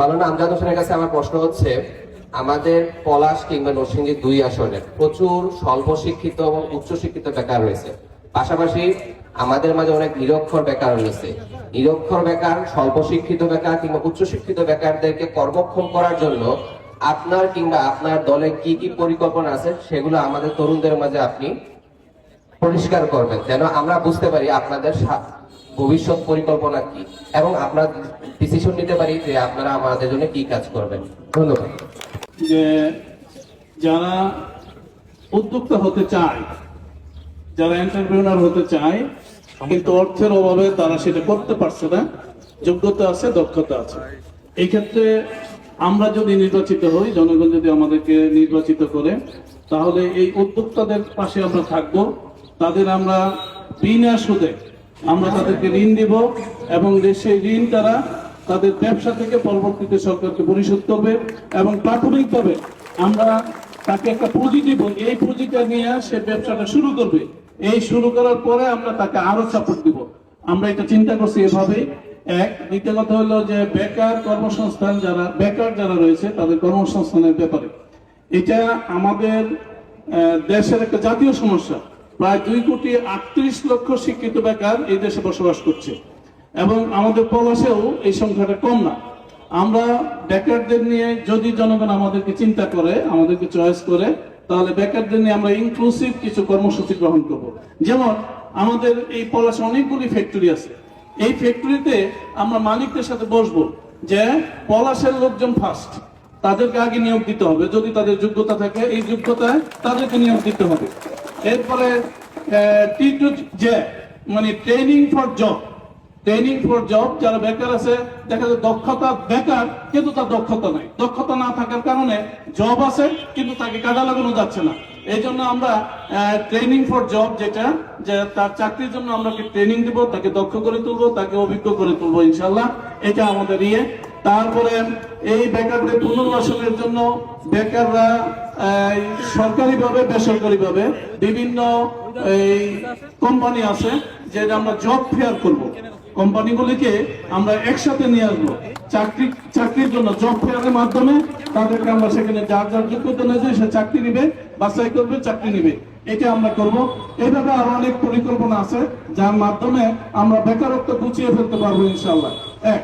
মালানা আমজাদ হোসেনের কাছে আমার প্রশ্ন হচ্ছে, আমাদের পলাশ কিংবা নরসিংদী দুই আসনে প্রচুর স্বল্প শিক্ষিত এবং উচ্চ শিক্ষিত বেকার রয়েছে। পাশাপাশি আমাদের মাঝে অনেক নিরক্ষর বেকার রয়েছে। নিরক্ষর বেকার, স্বল্প শিক্ষিত বেকার কিংবা উচ্চ শিক্ষিত বেকারদেরকে কর্মক্ষম করার জন্য আপনার কিংবা আপনার দলে কি কি পরিকল্পনা আছে সেগুলো আমাদের তরুণদের মাঝে আপনি পরিষ্কার করবেন। যেন আমরা বুঝতে পারি আপনাদের ভবিষ্যৎ পরিকল্পনা কি? এবং আমরা ডিসিশন নিতে পারি যে আপনারা আমাদের জন্য কি কাজ করবেন। ধন্যবাদ। যে যারা উদ্যোক্তা হতে চায়, যারা এন্টারপ্রেনার হতে চায়, কিন্তু অর্থের অভাবে তারা সেটা করতে পারছে না, যোগ্যতা আছে, দক্ষতা আছে। এই ক্ষেত্রে আমরা যদি নির্বাচিত হই, জনগণ যদি আমাদেরকে নির্বাচিত করে, তাহলে এই উদ্যোক্তাদের পাশে আমরা থাকব। তাদের আমরা বিনা সুদে আমরা তাদেরকে ঋণ দিব এবং সেই ঋণ তারা তাদের ব্যবসা থেকে পরবর্তীতে সরকারকে পরিশোধ করবে এবং প্রাথমিকভাবে আমরা তাকে একটা পুঁজি দিব। এই পুঁজিটা নিয়ে সে ব্যবসাটা শুরু করবে। এই শুরু করার পরে আমরা তাকে আরও সাপোর্ট দিব। আমরা এটা চিন্তা করছি এভাবে। এক, দ্বিতীয় কথা হলো যে বেকার কর্মসংস্থান যারা, বেকার যারা রয়েছে, তাদের কর্মসংস্থানের ব্যাপারে। এটা আমাদের দেশের একটা জাতীয় সমস্যা। প্রায় দুই কোটি আটত্রিশ লক্ষ শিক্ষিত বেকার এই দেশে বসবাস করছে। এবং আমাদের পলাশেও এই সংখ্যাটা কম না। আমরা বেকারদের নিয়ে যদি জনগণ আমাদেরকে চিন্তা করে, আমাদেরকে চয়েস করে, তাহলে বেকারদের নিয়ে আমরা ইনক্লুসিভ কিছু কর্মসূচি গ্রহণ করব। যেমন আমাদের এই পলাশে অনেকগুলি ফ্যাক্টরি আছে। এই ফ্যাক্টরিতে আমরা মালিকদের সাথে বসবো যে পলাশের লোকজন ফার্স্ট তাদেরকে আগে নিয়োগ দিতে হবে। যদি তাদের যোগ্যতা থাকে, এই যোগ্যতায় তাদেরকে নিয়োগ দিতে হবে। এরপরে টি টু জে মানে training for job training for job যারা বেকার আছে, দেখা যায় দক্ষতা বেকার, কিন্তু তার দক্ষতা নাই। দক্ষতা না থাকার কারণে জব আছে, কিন্তু তাকে কাজে লাগানো যাচ্ছে না। এই জন্য আমরা ট্রেনিং ফর জব যেটা, যে তার চাকরির জন্য আমরা ট্রেনিং দিব, তাকে দক্ষ করে তুলবো, তাকে অভিজ্ঞ করে তুলবো ইনশাল্লাহ এটা আমাদের ইয়ে। তারপরে এই বেকারদের পুনর্বাসনের জন্য বেকাররা সরকারি ভাবে বেসরকারি ভাবে বিভিন্ন, এই কোম্পানি আছে যেটা আমরা জব ফেয়ার করব। কোম্পানিগুলিকে আমরা একসাথে নিয়ে আসব। চাকরি, চাকরির জন্য জব ফেয়ারের মাধ্যমে তাদেরকে আমরা সেখানে যার যার যোগ্যতা অনুযায়ী সে চাকরি নিবে, বাছাই করবে, চাকরি নিবে। এটা আমরা করব। এইভাবে আরও অনেক পরিকল্পনা আছে, যার মাধ্যমে আমরা বেকারত্ব গুছিয়ে ফেলতে পারব ইনশাল্লাহ এক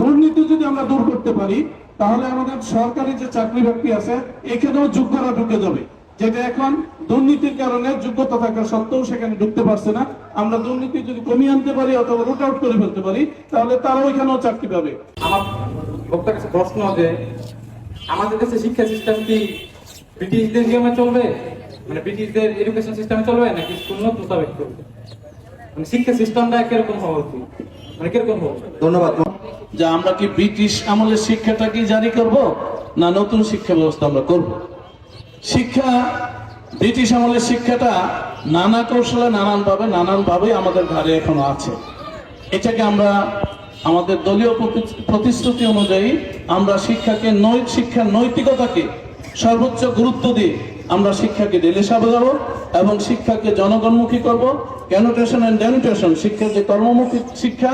দুর্নীতি যদি আমরা দূর করতে পারি, তাহলে আমাদের সরকারি যে চাকরি বাকরি আছে, এখানেও যোগ্যরা ঢুকে যাবে। যেটা এখন দুর্নীতির কারণে যোগ্যতা থাকা সত্ত্বেও সেখানে ঢুকতে পারছে না। আমরা দুর্নীতি যদি কমিয়ে আনতে পারি অথবা রুট আউট করে ফেলতে পারি, তাহলে তারাও এখানেও চাকরি পাবে। আমার বক্তার কাছে প্রশ্ন যে, আমাদের কাছে শিক্ষা সিস্টেম কি ব্রিটিশদের নিয়মে চলবে? মানে ব্রিটিশদের এডুকেশন সিস্টেমে চলবে নাকি উন্নত মোতাবেক চলবে মানে শিক্ষা সিস্টেমটা কীরকম হওয়া উচিত মানে কীরকম হবে? ধন্যবাদ যে আমরা কি ব্রিটিশ আমলের শিক্ষাটা কি জারি করব না নতুন শিক্ষা ব্যবস্থা আমরা করব? শিক্ষা ব্রিটিশ আমলের শিক্ষাটা নানা কৌশলে নানান ভাবে নানান ভাবে আমাদের ঘরে এখনও আছে। এটাকে আমরা আমাদের দলীয় প্রতি- প্রতিশ্রুতি অনুযায়ী আমরা শিক্ষাকে নৈ শিক্ষার নৈতিকতাকে সর্বোচ্চ গুরুত্ব দিয়ে আমরা শিক্ষাকে ডেলে সাজাবো এবং শিক্ষাকে জনগণমুখী করব। ক্যানোটেশন অ্যান্ড ডেনোটেশন শিক্ষার যে কর্মমুখী শিক্ষা,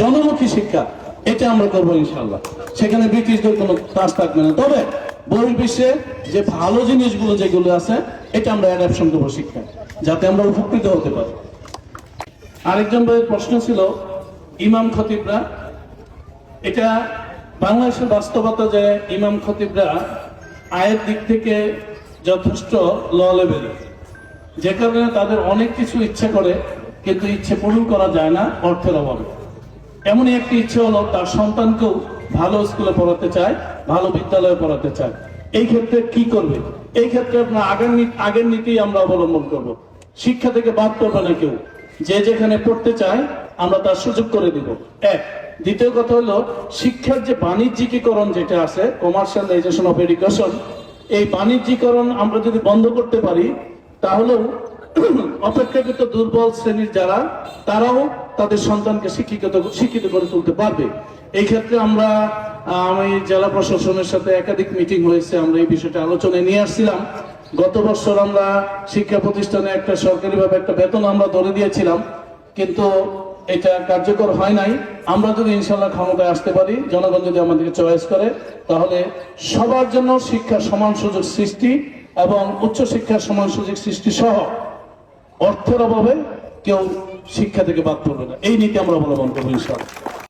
জনমুখী শিক্ষা, এটা আমরা করব ইনশাল্লাহ সেখানে ব্রিটিশদের কোনো কাজ থাকবে না। তবে বহির্বিশ্বে যে ভালো জিনিসগুলো যেগুলো আছে, এটা আমরা অ্যাডাপশন করব শিক্ষা যাতে আমরা উপকৃত হতে পারি। আরেকজন প্রশ্ন ছিল, ইমাম খতিবরা, এটা বাংলাদেশের বাস্তবতা যে ইমাম খতিবরা আয়ের দিক থেকে যথেষ্ট ল লেভেল যে কারণে তাদের অনেক কিছু ইচ্ছে করে, কিন্তু ইচ্ছে পূরণ করা যায় না অর্থের অভাবে। এমনই একটি ইচ্ছে হলো, তার সন্তানকেও ভালো স্কুলে পড়াতে চায়, ভালো বিদ্যালয়ে পড়াতে চায়। এই ক্ষেত্রে কি করবে? এই ক্ষেত্রে আপনার আগের আগের নীতি আমরা অবলম্বন করব। শিক্ষা থেকে বাদ করবে না কেউ। যে যেখানে পড়তে চায়, আমরা তার সুযোগ করে দিব। এক। দ্বিতীয় কথা হলো, শিক্ষার যে বাণিজ্যিকীকরণ যেটা আছে কমার্শিয়ালাইজেশন অফ এডুকেশন এই বাণিজ্যিকরণ আমরা যদি বন্ধ করতে পারি, তাহলেও অপেক্ষাকৃত দুর্বল শ্রেণির যারা, তারাও তাদের সন্তানকে শিক্ষিত শিক্ষিত করে তুলতে পারবে। এই ক্ষেত্রে আমরা, আমি জেলা প্রশাসনের সাথে একাধিক মিটিং হয়েছে, আমরা এই বিষয়টা আলোচনায় নিয়ে আসছিলাম। গত বছর আমরা শিক্ষা প্রতিষ্ঠানে একটা সরকারিভাবে একটা বেতন আমরা ধরে দিয়েছিলাম, কিন্তু এটা কার্যকর হয় নাই। আমরা যদি ইনশাল্লাহ ক্ষমতায় আসতে পারি, জনগণ যদি আমাদেরকে চয়েস করে, তাহলে সবার জন্য শিক্ষার সমান সুযোগ সৃষ্টি এবং উচ্চশিক্ষার সমান সুযোগ সৃষ্টি সহ অর্থের অভাবে কেউ শিক্ষা থেকে বাদ পড়বে না। এই নীতি আমরা অবলম্বন করব ইনশাল্লাহ